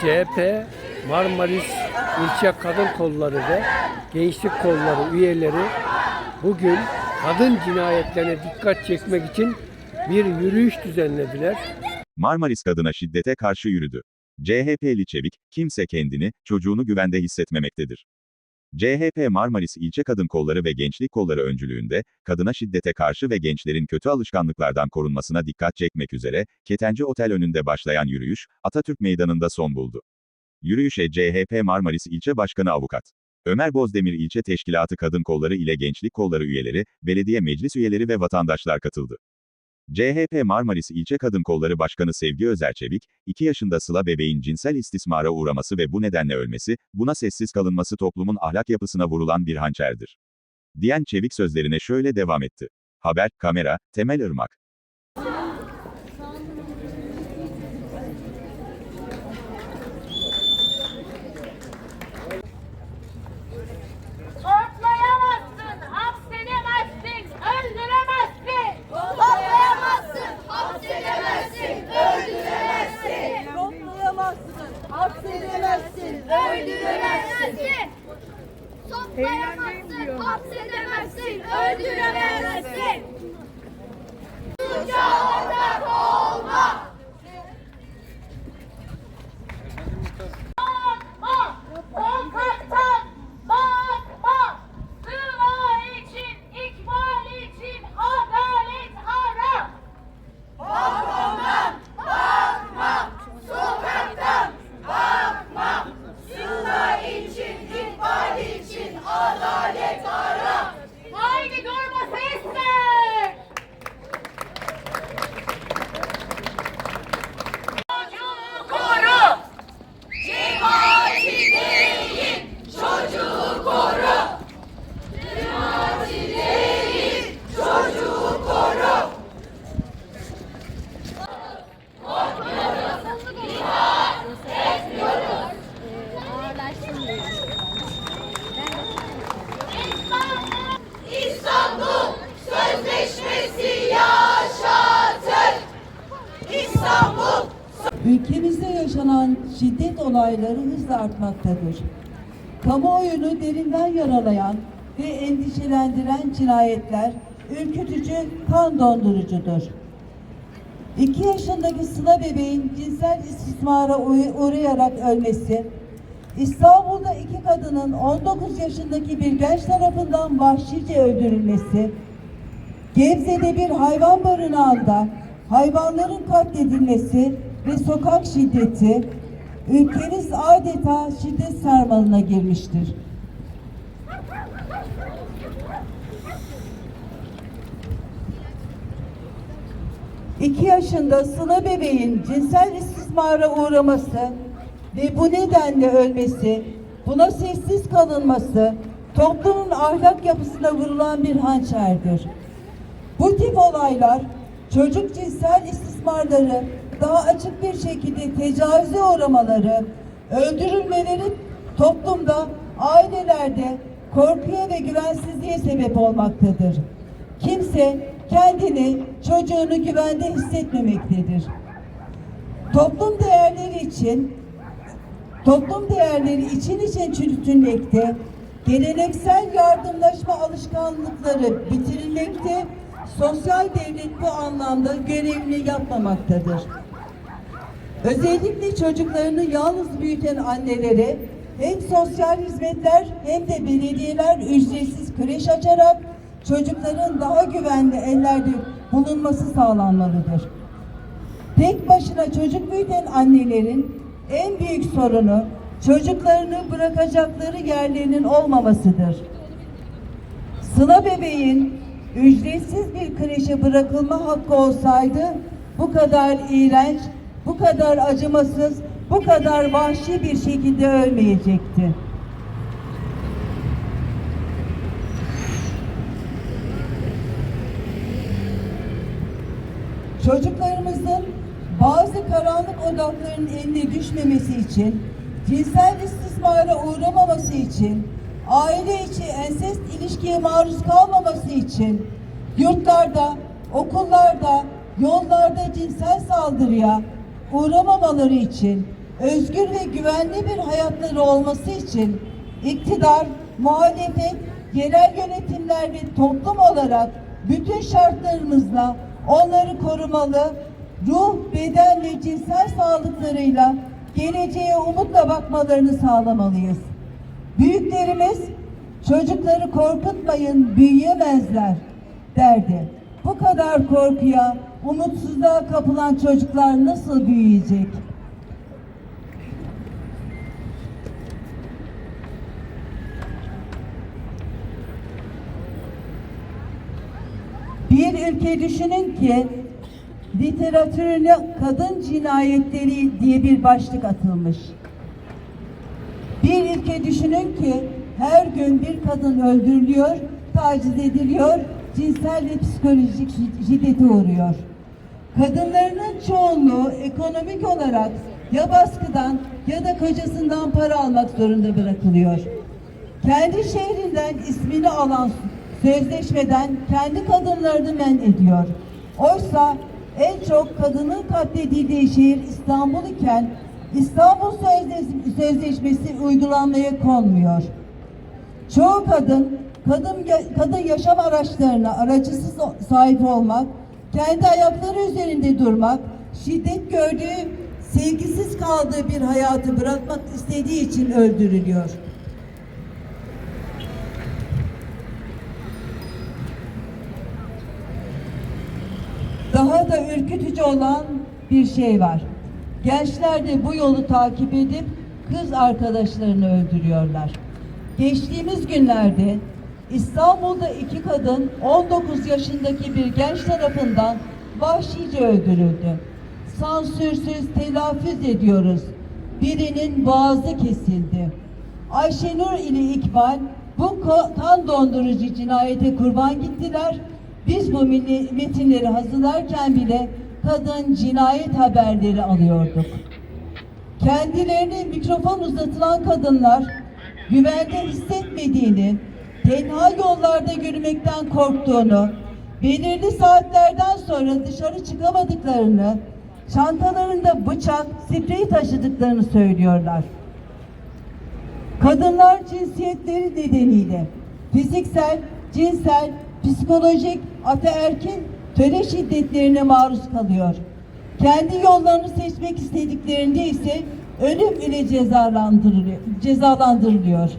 CHP Marmaris İlçe Kadın Kolları ve Gençlik Kolları üyeleri bugün kadın cinayetlerine dikkat çekmek için bir yürüyüş düzenlediler. Marmaris kadına şiddete karşı yürüdü. CHP'li Çevik, kimse kendini, çocuğunu güvende hissetmemektedir. CHP Marmaris İlçe Kadın Kolları ve Gençlik Kolları öncülüğünde, kadına şiddete karşı ve gençlerin kötü alışkanlıklardan korunmasına dikkat çekmek üzere, Ketenci Otel önünde başlayan yürüyüş, Atatürk Meydanı'nda son buldu. Yürüyüşe CHP Marmaris İlçe Başkanı Avukat Ömer Bozdemir İlçe Teşkilatı Kadın Kolları ile Gençlik Kolları üyeleri, belediye meclis üyeleri ve vatandaşlar katıldı. CHP Marmaris İlçe Kadın Kolları Başkanı Sevgi Özerçevik, 2 yaşında Sıla bebeğin cinsel istismara uğraması ve bu nedenle ölmesi, buna sessiz kalınması toplumun ahlak yapısına vurulan bir hançerdir. Diyen Çevik sözlerine şöyle devam etti. Haber, kamera, Temel Irmak. Ortlayamazsın, hapsedemezsin, öldüremezsin. Toplayamazsın, hapsedemezsin, öldüremezsin. Toplayamazsın, hapsedemezsin, öldüremezsin. Toplayamazsın, hapsedemezsin, öldüremezsin. Suça ortak olma. Bakma, sokaktan bakma. Sıla için, ikbal için adalet ara. Balkondan bakma, sokaktan bakma. Sıla için, ikbal için adalet ara. Haydi durma ses ver. Çocuğu koru. Cemaati değil, çocuğu koru. Cemaati değil, çocuğu koru. İstanbul Sözleşmesi yaşatır. İstanbul Ülkemizde yaşanan şiddet olayları artmaktadır. Kamuoyunu derinden yaralayan ve endişelendiren cinayetler ürkütücü, kan dondurucudur. 2 yaşındaki Sıla bebeğin cinsel istismara uğrayarak ölmesi, İstanbul'da iki kadının 19 yaşındaki bir genç tarafından vahşice öldürülmesi, Gebze'de bir hayvan barınağında hayvanların katledilmesi ve sokak şiddeti ülkemiz adeta şiddet sarmalına girmiştir. İki yaşında Sıla bebeğin cinsel istismara uğraması ve bu nedenle ölmesi, buna sessiz kalınması toplumun ahlak yapısına vurulan bir hançerdir. Bu tip olaylar çocuk cinsel istismarları daha açık bir şekilde tecavüze uğramaları, öldürülmeleri toplumda, ailelerde korkuya ve güvensizliğe sebep olmaktadır. Kimse kendini, çocuğunu güvende hissetmemektedir. Toplum değerleri için toplum değerleri için için çürütülmekte, geleneksel yardımlaşma alışkanlıkları bitirilmekte, sosyal devlet bu anlamda görevini yapmamaktadır. Özellikle çocuklarını yalnız büyüten annelere hem sosyal hizmetler hem de belediyeler ücretsiz kreş açarak çocukların daha güvenli ellerde bulunması sağlanmalıdır. Tek başına çocuk büyüten annelerin en büyük sorunu çocuklarını bırakacakları yerlerinin olmamasıdır. Sıla bebeğin ücretsiz bir kreşe bırakılma hakkı olsaydı bu kadar iğrenç, bu kadar acımasız, bu kadar vahşi bir şekilde ölmeyecekti. Çocuklarımızın bazı karanlık odaklarının eline düşmemesi için, cinsel istismara uğramaması için, aile içi ensest ilişkiye maruz kalmaması için, yurtlarda, okullarda, yollarda cinsel saldırıya uğramamaları için özgür ve güvenli bir hayatları olması için iktidar, muhalefet, yerel yönetimler ve toplum olarak bütün şartlarımızla onları korumalı, ruh, beden ve cinsel sağlıklarıyla geleceğe umutla bakmalarını sağlamalıyız. Büyüklerimiz çocukları korkutmayın büyüyemezler derdi. Bu kadar korkuya, umutsuzluğa kapılan çocuklar nasıl büyüyecek? Bir ülke düşünün ki literatürüne kadın cinayetleri diye bir başlık atılmış. Bir ülke düşünün ki her gün bir kadın öldürülüyor, taciz ediliyor, cinsel ve psikolojik şi- şiddete uğruyor. Kadınlarının çoğunluğu ekonomik olarak ya baskıdan ya da kocasından para almak zorunda bırakılıyor. Kendi şehrinden ismini alan sözleşmeden kendi kadınlarını men ediyor. Oysa en çok kadının katledildiği şehir İstanbul iken İstanbul Sözleş- Sözleşmesi uygulanmaya konmuyor. Çoğu kadın, kadın, kadın yaşam araçlarına aracısız sahip olmak, kendi ayakları üzerinde durmak, şiddet gördüğü, sevgisiz kaldığı bir hayatı bırakmak istediği için öldürülüyor. Daha da ürkütücü olan bir şey var. Gençler de bu yolu takip edip kız arkadaşlarını öldürüyorlar. Geçtiğimiz günlerde İstanbul'da iki kadın 19 yaşındaki bir genç tarafından vahşice öldürüldü. Sansürsüz telaffuz ediyoruz. Birinin boğazı kesildi. Ayşenur ile İkbal bu kan dondurucu cinayete kurban gittiler. Biz bu metinleri hazırlarken bile kadın cinayet haberleri alıyorduk. Kendilerine mikrofon uzatılan kadınlar güvende hissetmediğini, tenha yollarda yürümekten korktuğunu, belirli saatlerden sonra dışarı çıkamadıklarını, çantalarında bıçak, sprey taşıdıklarını söylüyorlar. Kadınlar cinsiyetleri nedeniyle fiziksel, cinsel, psikolojik, ataerkil töre şiddetlerine maruz kalıyor. Kendi yollarını seçmek istediklerinde ise ölüm ile cezalandırılıyor. cezalandırılıyor.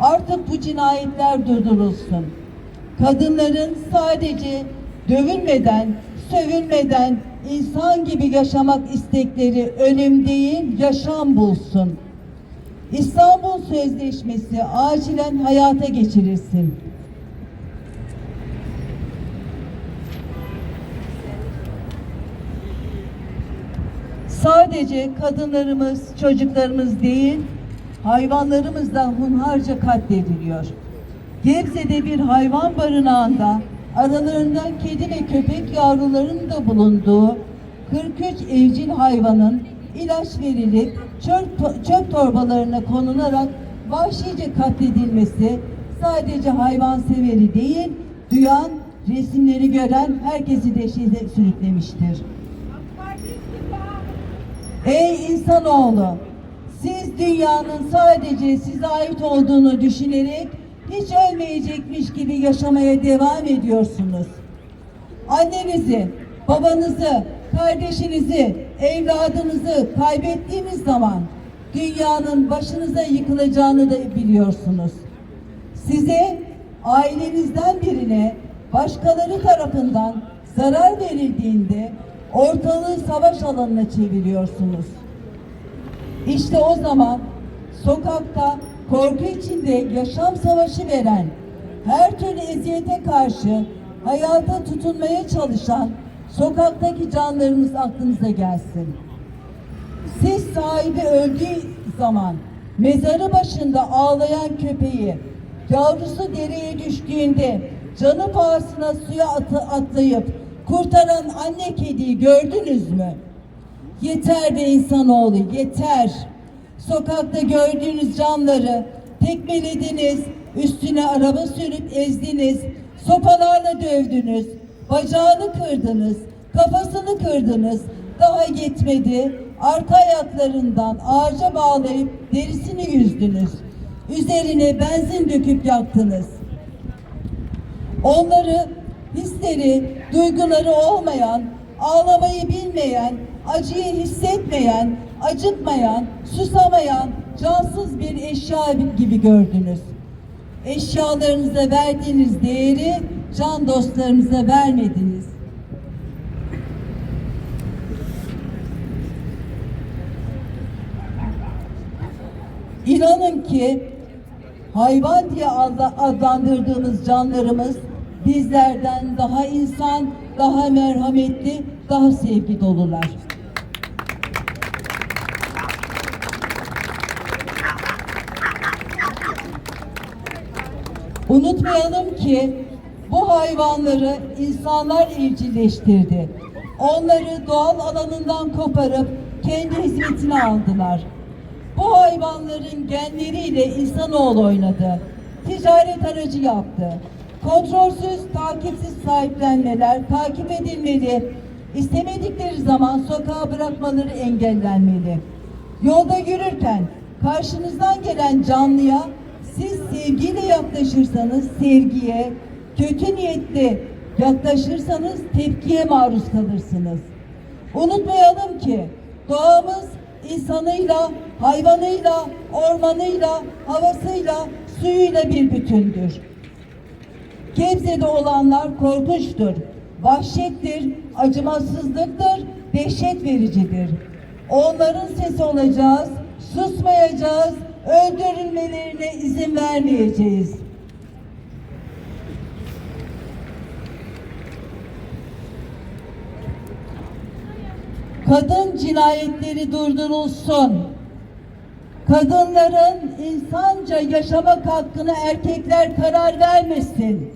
Artık bu cinayetler durdurulsun. Kadınların sadece dövülmeden, sövülmeden insan gibi yaşamak istekleri ölüm değil, yaşam bulsun. İstanbul Sözleşmesi acilen hayata geçirilsin. Sadece kadınlarımız, çocuklarımız değil, hayvanlarımız da hunharca katlediliyor. Gebze'de bir hayvan barınağında aralarında kedi ve köpek yavrularının da bulunduğu 43 evcil hayvanın ilaç verilip çöp, çöp torbalarına konularak vahşice katledilmesi sadece hayvanseveri değil, duyan, resimleri gören herkesi dehşete sürüklemiştir. Ey insanoğlu! Siz dünyanın sadece size ait olduğunu düşünerek hiç ölmeyecekmiş gibi yaşamaya devam ediyorsunuz. Annenizi, babanızı, kardeşinizi, evladınızı kaybettiğiniz zaman dünyanın başınıza yıkılacağını da biliyorsunuz. Size ailenizden birine başkaları tarafından zarar verildiğinde ortalığı savaş alanına çeviriyorsunuz. İşte o zaman sokakta korku içinde yaşam savaşı veren, her türlü eziyete karşı hayata tutunmaya çalışan sokaktaki canlarımız aklınıza gelsin. Siz sahibi öldüğü zaman mezarı başında ağlayan köpeği, yavrusu dereye düştüğünde canı pahasına suya atı, atlayıp kurtaran anne kediyi gördünüz mü? Yeter be insanoğlu yeter. Sokakta gördüğünüz canları tekmelediniz, üstüne araba sürüp ezdiniz, sopalarla dövdünüz, bacağını kırdınız, kafasını kırdınız, daha yetmedi. Arka ayaklarından ağaca bağlayıp derisini yüzdünüz. Üzerine benzin döküp yaktınız. Onları hisleri, duyguları olmayan, ağlamayı bilmeyen, acıyı hissetmeyen, acıtmayan, susamayan, cansız bir eşya gibi gördünüz. Eşyalarınıza verdiğiniz değeri can dostlarınıza vermediniz. İnanın ki hayvan diye adla- adlandırdığımız canlarımız bizlerden daha insan, daha merhametli, daha sevgi dolular. Unutmayalım ki bu hayvanları insanlar evcilleştirdi. Onları doğal alanından koparıp kendi hizmetine aldılar. Bu hayvanların genleriyle insanoğlu oynadı. Ticaret aracı yaptı. Kontrolsüz, takipsiz sahiplenmeler takip edilmeli. İstemedikleri zaman sokağa bırakmaları engellenmeli. Yolda yürürken karşınızdan gelen canlıya siz sevgiyle yaklaşırsanız sevgiye, kötü niyetli yaklaşırsanız tepkiye maruz kalırsınız. Unutmayalım ki doğamız insanıyla, hayvanıyla, ormanıyla, havasıyla, suyuyla bir bütündür. Gebze'de olanlar korkunçtur, vahşettir, acımasızlıktır, dehşet vericidir. Onların sesi olacağız, susmayacağız, öldürülmelerine izin vermeyeceğiz. Kadın cinayetleri durdurulsun. Kadınların insanca yaşamak hakkını erkekler karar vermesin.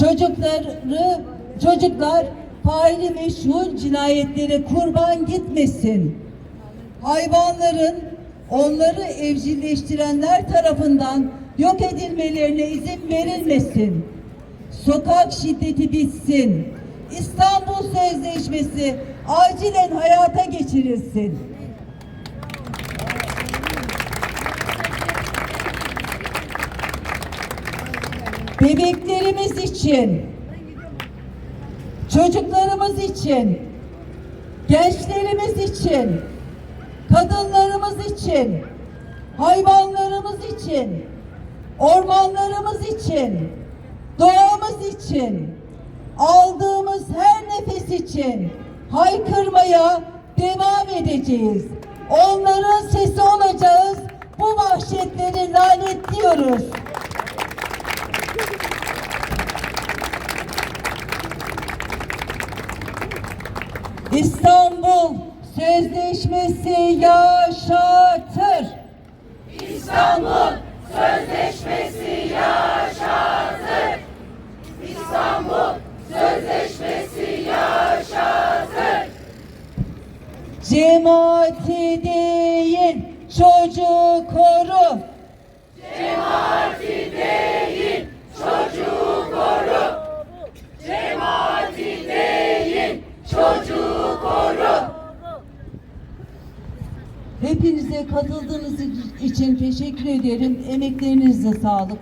Çocukları, çocuklar faili meşhur cinayetlere kurban gitmesin. Hayvanların onları evcilleştirenler tarafından yok edilmelerine izin verilmesin. Sokak şiddeti bitsin. İstanbul Sözleşmesi acilen hayata geçirilsin. Bebeklerimiz için, çocuklarımız için, gençlerimiz için, kadınlarımız için, hayvanlarımız için, ormanlarımız için, doğamız için, aldığımız her nefes için haykırmaya devam edeceğiz. Onların sesi olacağız. Bu vahşetleri lanetliyoruz. İstanbul Sözleşmesi yaşatır. İstanbul Sözleşmesi yaşatır. İstanbul Sözleşmesi yaşatır. Cemaati değil çocuğu koru. Cemaati değil çocuğu koru. Cemaati değil çocuğu koru. Hepinize katıldığınız için teşekkür ederim. Emeklerinize sağlık.